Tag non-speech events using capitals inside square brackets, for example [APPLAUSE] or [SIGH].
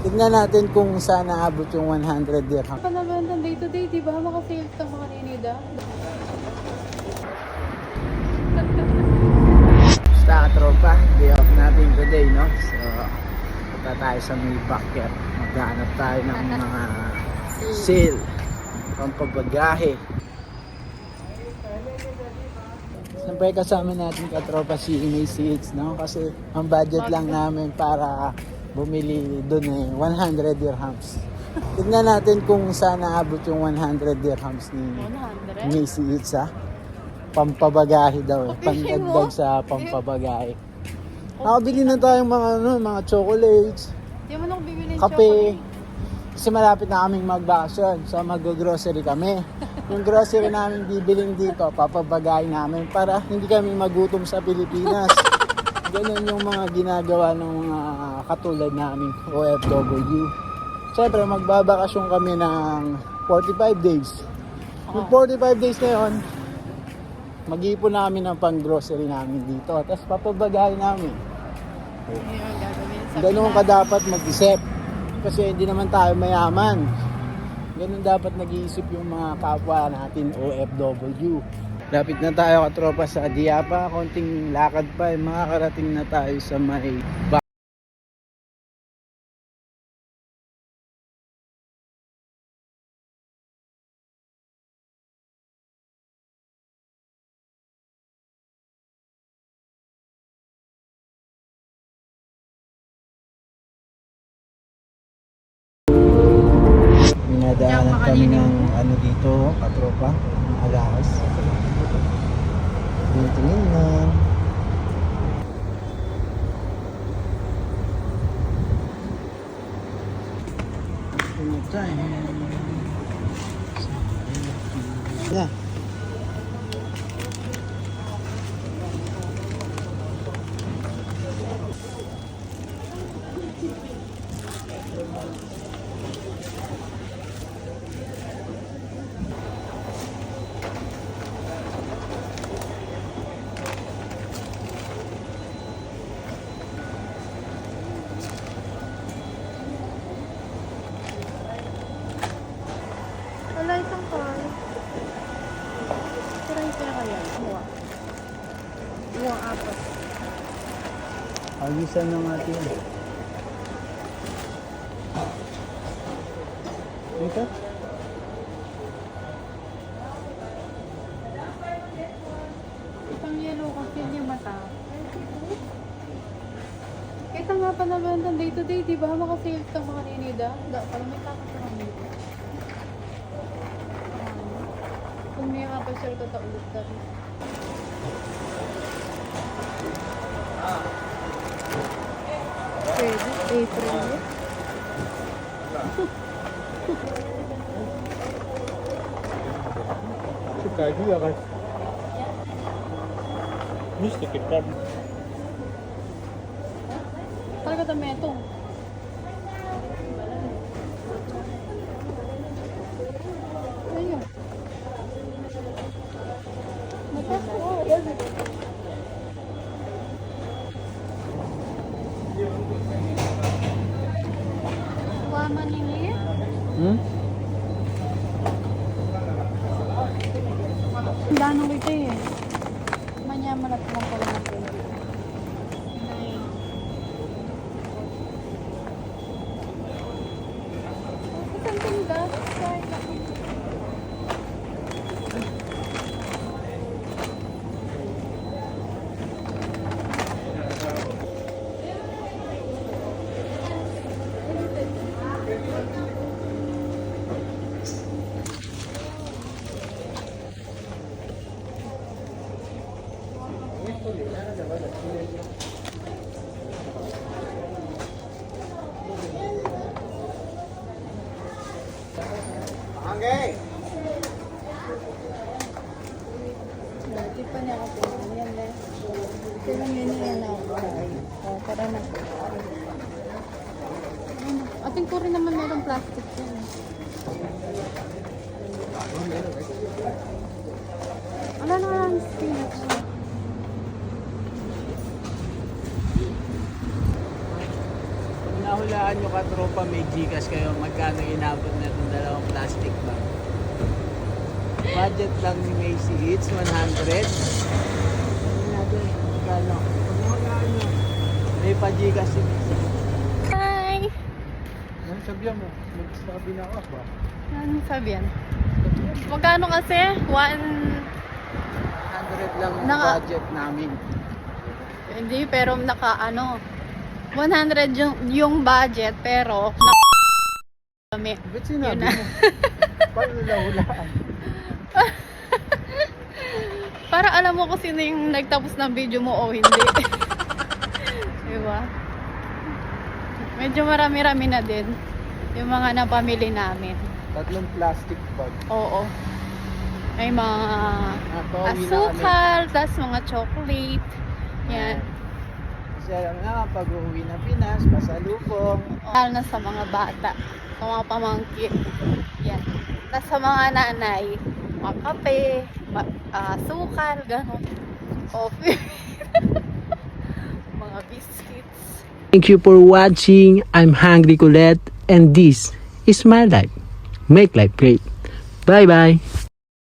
Tignan natin kung saan naabot yung 100 dirham. Panalo ng day to day, di ba? Makasales ka mga ninida. Basta tropa, day off natin today, no? So, punta tayo sa may backyard. Maghanap tayo ng mga sale, pampabagahe. Siyempre kasama natin katropa si Macy Hits, no? Kasi ang budget lang namin para bumili doon eh, 100 dirhams. Tignan natin kung saan naabot yung 100 dirhams ni 100? Macy Hits, ha? Pampabagahe daw eh. Pabili mo? Pandagdag sa pampabagahe. Nakabili na tayong mga, ano, mga chocolates, Di mo na ako bibili ng kape. chocolate. Kasi malapit na kaming magbakasyon. So mag-grocery kami. Yung grocery namin bibiling dito, papabagay namin para hindi kami magutom sa Pilipinas. Ganun yung mga ginagawa ng mga katulad namin OFW. Siyempre, magbabakasyon kami ng 45 days. Yung 45 days na yun, mag-iipon namin ng pang-grocery namin dito. Tapos papabagay namin. Ganun ka dapat mag-isip. Kasi hindi naman tayo mayaman. Ganun dapat nag-iisip yung mga kapwa natin OFW. Lapit na tayo katropa sa Diapa. Konting lakad pa. eh. Makakarating na tayo sa may Minadaanan kami ng ano dito, katropa, ng alahas. Tingin na. Yeah. Wala itong car. Tira yung pera kaya. Uwa. Uwa, apat. Agisan ng ating. Ito? Itong yellow kasi yung mata. Kita nga pa naman ng day to day, di ba? Makasales ka mga ninida. Da, parang may takot ka kami. Kung may nga pa siya tataulit ka rin. E por aí. Şu kaydı que Niş tekrar. Taga da meto. Ayun. Nakakawa. Ayun. Hmm? Dano ko ito eh. Manyaman at mga pala natin. Nay. Isang Okay. Dati pa niya ako yan eh. Kaya yun yan ako. Oh, para na. Ayun. Ating ko rin naman mayroong plastic yan. Wala na nga ang spinach. Pag mahulaan nyo katropa may Gcash kayo, magkano inabot na itong dalawang plastic bag? Budget lang ni Macy, it's 100. Sabi natin, magkano? Pag mahulaan nyo, may pa Gcash si Macy. Hi! Ano sabihan mo? Magsabi na ako ba? Ano sabi yan? Magkano kasi? One... 100 lang ang budget namin. Hindi, pero naka ano... 100 yung, yung budget, pero... Na kami. Ba't sinabi mo? Paano nila hulaan? [LAUGHS] Para alam mo kung sino yung nagtapos ng video mo o hindi. [LAUGHS] diba? Medyo marami-rami na din yung mga napamili namin. Tatlong plastic bag. Oo. May mga na kami. asukal, tas mga chocolate. Yan. Alam na, pag uuwi na Pinas, pasalubong. Lalo na sa mga bata, sa mga pamangkin. Yan. Tas sa mga nanay, mga kape, ma- ah, sukal, gano'n. Coffee. [LAUGHS] mga biscuits. Thank you for watching. I'm Hungry Colette, and this is my life. Make life great. Bye bye.